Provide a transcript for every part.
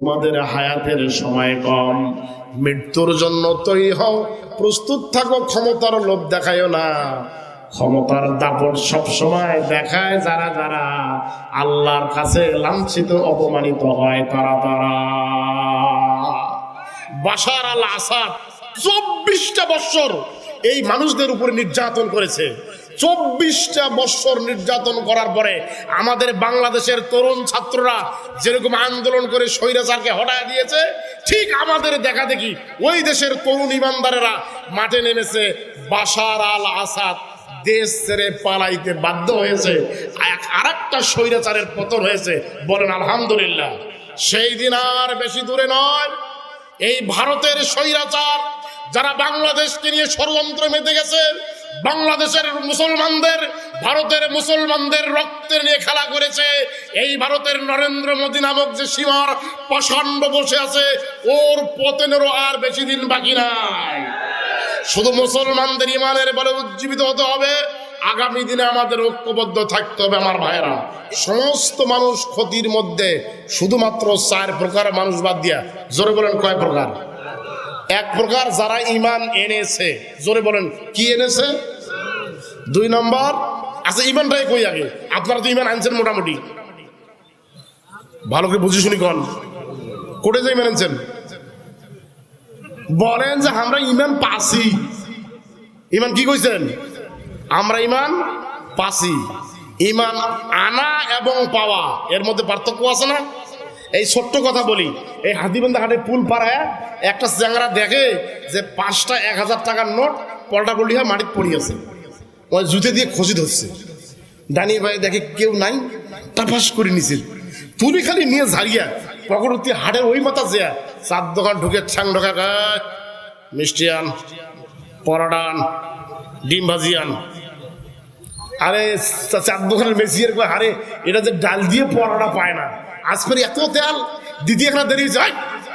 তোমাদের হায়াতের সময় কম। মৃত্যুর জন্য তৈরি হও, প্রস্তুত থাকো, ক্ষমতার লোভ দেখায়ও না। ক্ষমতার দাপট সব সময় দেখায় যারা যারা আল্লাহর কাছে লাঞ্ছিত, অপমানিত হয় তারা তারা। বাশার আল আসাদ চব্বিশটা বৎসর এই মানুষদের উপর নির্যাতন করেছে। চব্বিশটা বৎসর নির্যাতন করার পরে আমাদের বাংলাদেশের তরুণ ছাত্ররা যেরকম আন্দোলন করে স্বৈরাচারকে হটায় দিয়েছে, ঠিক আমাদের দেখা দেখি ওই দেশের তরুণ ইমানদারেরা মাঠে নেমেছে, বাশার আল আসাদ দেশ ছেড়ে পালাইতে বাধ্য হয়েছে। আর একটা স্বৈরাচারের পতন হয়েছে, বলেন আলহামদুলিল্লাহ। সেই দিন আর বেশি দূরে নয়, এই ভারতের স্বৈরাচার যারা বাংলাদেশকে নিয়ে ষড়যন্ত্র মেতে গেছে বাংলাদেশের মুসলমানদের, ভারতের মুসলমানদের রক্তের নিয়ে খেলা করেছে। এই ভারতের নরেন্দ্র মোদী নামক যে সীমার প্রচণ্ড বসে আছে, ওর পতনেরও আর বেশি দিন বাকি নাই। শুধু মুসলমানদের ইমানের বলে উজ্জীবিত হতে হবে, আগামী দিনে আমাদের ঐক্যবদ্ধ থাকতে হবে আমার ভাইরা সমস্ত মানুষ ক্ষতির মধ্যে শুধুমাত্র চার প্রকার মানুষ বাদ দিয়া, জোরে বলেন কয় প্রকার? এক প্রকার যারা ইমান এনেছে, জোরে বলেন, কি এনেছে? দুই নম্বর আচ্ছা ইমানটাই কই আগে? আপনারা তো ইমান আনছেন মোটামুটি। ভালো করে বুঝি শুনি কন। কোটে যে ইমান আনছেন? বলেন যে আমরা ইমান পাসি। ইমান কি কইছেন? আমরা ইমান পাসি। ইমান আনা এবং পাওয়া, এর মধ্যে পার্থক্য আছে না? এই ছোট্ট কথা বলি। এই হাতিবান্ধা হাটে পুল পাড়ায় একটা চ্যাংরা দেখে যে পাঁচটা এক হাজার টাকার নোট পল্টা পল্টি হয়ে মাটিতে পড়িয়েছে ওই জুতে দিয়ে খসি ধরছে। ডানি ভাই দেখে কেউ নাই টাপাস করে নিছে। তুলি খালি নিয়ে ঝাড়িয়া পকরতি হাটের ওই মাথা যেয়া চার দোকান ঢুকে ছাং ঢোকা মিষ্টি আন, পরোটা আন, ডিম ভাজি আন। আরে চার দোকানের মেসিয়ের আরে এটা যে ডাল দিয়ে পরোটা পায় না। আজ করে এত তেল দিদি একটা দেরি যায় "এই,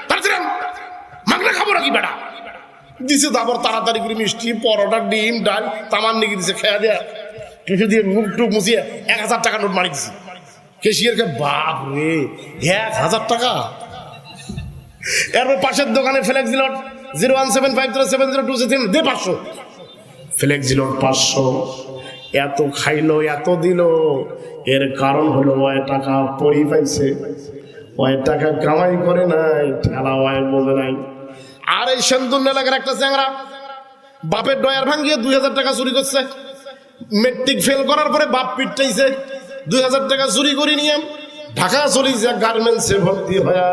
তাড়াতাড়ি। মাগনা খাব নাকি বেটা? দিছে তারপর তাড়াতাড়ি করে মিষ্টি পরোটা ডিম ডাল তামার নিয়ে দিছে খেয়া দেয়া। কিছু দিয়ে মুখ টুক মুছিয়ে এক হাজার টাকা নোট মারি দিছে। কেশিয়ারকে বাপ রে এক হাজার টাকা? এরপর পাশের দোকানে ফ্লেক্স দিল zero one seven five zero seven zero two seven দে পাঁচশো। ফ্লেক্স দিল পাঁচশো। এত খাইলো, এত দিল। এর কারণ হলো ওই টাকা পরি পাইছে। ওই টাকা কামাই করে নাই, ঠেলা ওই বোঝে নাই। আর এই সেন্দুর এলাকার একটা চ্যাংরা। বাপের ডয়ার ভাঙিয়ে দুই হাজার টাকা চুরি করছে। মেট্রিক ফেল করার পরে বাপ পিটটাইছে দুই হাজার টাকা চুরি করে নিয়ে ঢাকা চলিছে গার্মেন্টসে ভর্তি হয়া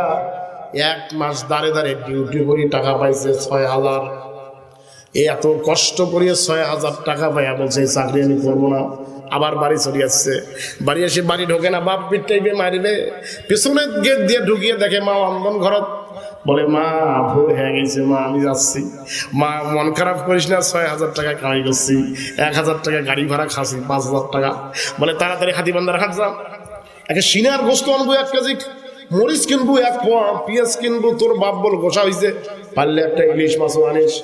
এক মাস দাঁড়ে দাঁড়ে ডিউটি করে, টাকা পাইছে ছয় হাজার। এত কষ্ট করিয়ে ছয় হাজার টাকা পাইয়া বলছে, এই চাকরি আমি করব না। আবার বাড়ি চলে আসছে বাড়ি এসে বাড়ি ঢোকে না, বাপ পিটাইবে, মারিবে। পিছনে গেট দিয়ে ঢুকিয়ে দেখে মা অন্দন ঘরত। বলে, মা, ভোর হয়ে গেছে, মা, আমি যাচ্ছি। মা, মন খারাপ করিস না, ছয় হাজার টাকা কামাই করছি। এক হাজার টাকা গাড়ি ভাড়া খাসি, পাঁচ হাজার টাকা। বলে, তাড়াতাড়ি হাতি বান্দার হাট যাম একে সিনার গোস্ত আনব এক কেজি, মরিচ কিনবো এক পোয়া, পেঁয়াজ কিনবো, তোর বাপ বল গোসা হয়েছে পারলে একটা ইলিশ মাছও আনিস।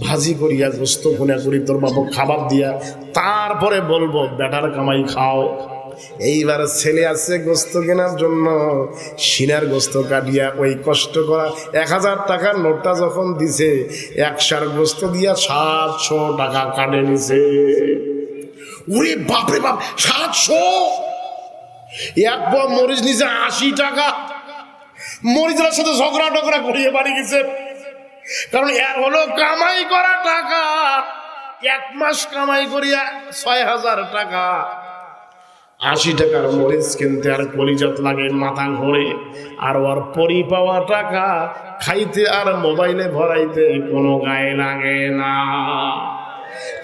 ভাজি করিয়া, গোস্ত খুনে করি তোর বাবু খাবার দিয়া, তারপরে বলব, বেটার কামাই খাও। এইবার ছেলে আছে গোস্ত কেনার জন্য। সিনার গোস্ত কাটিয়া ওই কষ্ট করা এক হাজার টাকার নোটটা যখন দিছে একশার গোস্ত দিয়া সাতশো টাকা কাটে নিছে। ওরে বাপরে বাপ, সাতশো? এক পোয়া মরিচ নিছে আশি টাকা। মরিচের সাথে ঝগড়া টগড়া করিয়ে বাড়ি গেছে। কারণ হলো কামাই করা টাকা। এক মাস কামাই করিয়া ছয় হাজার টাকা। আশি টাকার মরিচ কিনতে আর কলিজাত লাগে মাথা ঘোরে। আর ওর পরি পাওয়া টাকা খাইতে আর মোবাইলে ভরাইতে কোনো গায়ে লাগে না।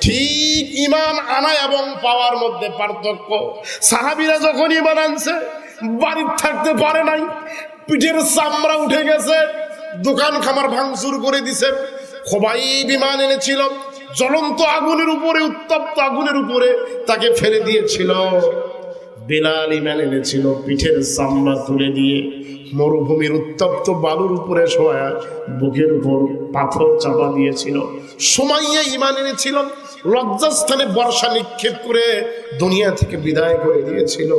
ঠিক ইমান আনা এবং পাওয়ার মধ্যে পার্থক্য। সাহাবিরা যখন ইমান আনছে বাড়ির থাকতে পারে নাই, পিঠের চামড়া উঠে গেছে। দোকান খামার ভাঙচুর করে দিছে। খোবাই বিমান এনেছিল। জ্বলন্ত আগুনের উপরে, উত্তপ্ত আগুনের উপরে তাকে ফেলে দিয়েছিল। বেলাল ইমান এনেছিল, পিঠের চামড়া তুলে দিয়ে। মরুভূমির উত্তপ্ত বালুর উপরে শোয়া, বুকের উপর পাথর চাপা দিয়েছিল। সময়ে ইমান এনেছিল। লজ্জাস্থানে বর্ষা নিক্ষেপ করে দুনিয়া থেকে বিদায় করে দিয়েছিল।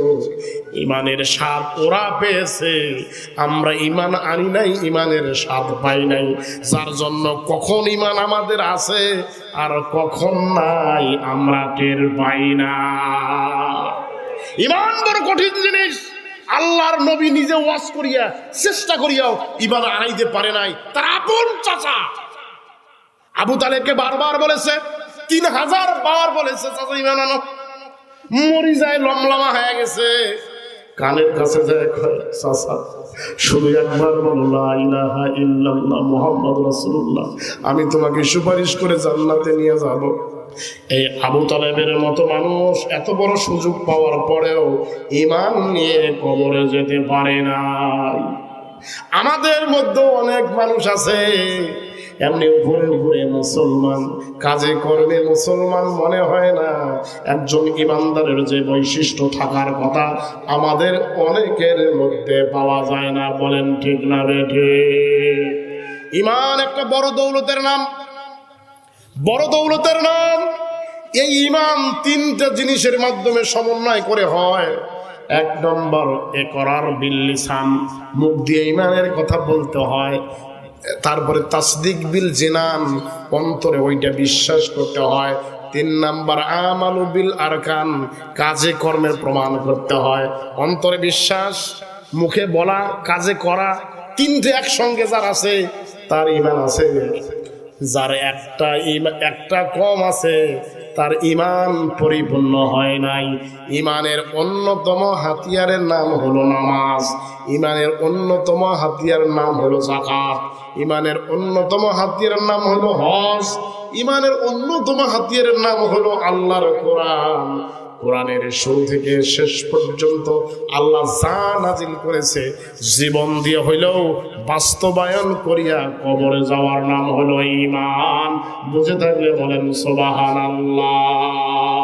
ইমানের স্বাদ ওরা পেয়েছে। আমরা ইমান আনি নাই, ইমানের স্বাদ পাই নাই। যার জন্য কখন ইমান আমাদের আছে আর কখন নাই, আমরা টের পাই না। ইমান বড় কঠিন জিনিস। আল্লাহর নবী নিজে ওয়াজ করিয়া চেষ্টা করিয়াও ইমান আনাইতে পারে নাই। তার আপন চাচা আবু তালেবকে বারবার বলেছে তিন হাজার বার বলেছে মরি যায়, লমলমা হয়ে গেছে। কানের কাছে আমি তোমাকে সুপারিশ করে জান্নাতে নিয়ে যাব। এই আবু তালেবের মতো মানুষ এত বড় সুযোগ পাওয়ার পরেও ইমান নিয়ে কবরে যেতে পারে নাই। আমাদের মধ্যে অনেক মানুষ আছে এমনি উপরে উপরে মুসলমান, কাজে কর্মে মুসলমান মনে হয় না। একজন ইমানদারের যে বৈশিষ্ট্য থাকার কথা, আমাদের অনেকের মধ্যে পাওয়া যায় না। বলেন ঠিক না বেঠে ইমান একটা বড় দৌলতের নাম। বড় দৌলতের নাম, এই ইমান তিনটা জিনিসের মাধ্যমে সমন্বয় করে হয়। এক নম্বর, এ করার বিল্লিসান মুখ দিয়ে ইমানের কথা বলতে হয়। তারপরে তাসদিক বিল জেনান অন্তরে ওইটা বিশ্বাস করতে হয়। তিন নাম্বার, আমালু বিল আরকান, কাজে কর্মের প্রমাণ করতে হয়। অন্তরে বিশ্বাস, মুখে বলা, কাজে করা, তিনটে একসঙ্গে যার আছে, তার ইমান আছে। যার একটা একটা কম আছে তার ইমান পরিপূর্ণ হয় নাই। ইমানের অন্যতম হাতিয়ারের নাম হলো নামাজ। ইমানের অন্যতম হাতিয়ারের নাম হলো জাকাত ইমানের অন্যতম হাতিয়ারের নাম হলো হজ। ইমানের অন্যতম হাতিয়ারের নাম হলো আল্লাহর কোরআন। কোরআনের শুরু থেকে শেষ পর্যন্ত আল্লাহ যা নাজিল করেছে, জীবন দিয়ে হইলেও বাস্তবায়ন করিয়া কবরে যাওয়ার নাম হলো ইমান বুঝে থাকলে বলেন সোবাহান আল্লাহ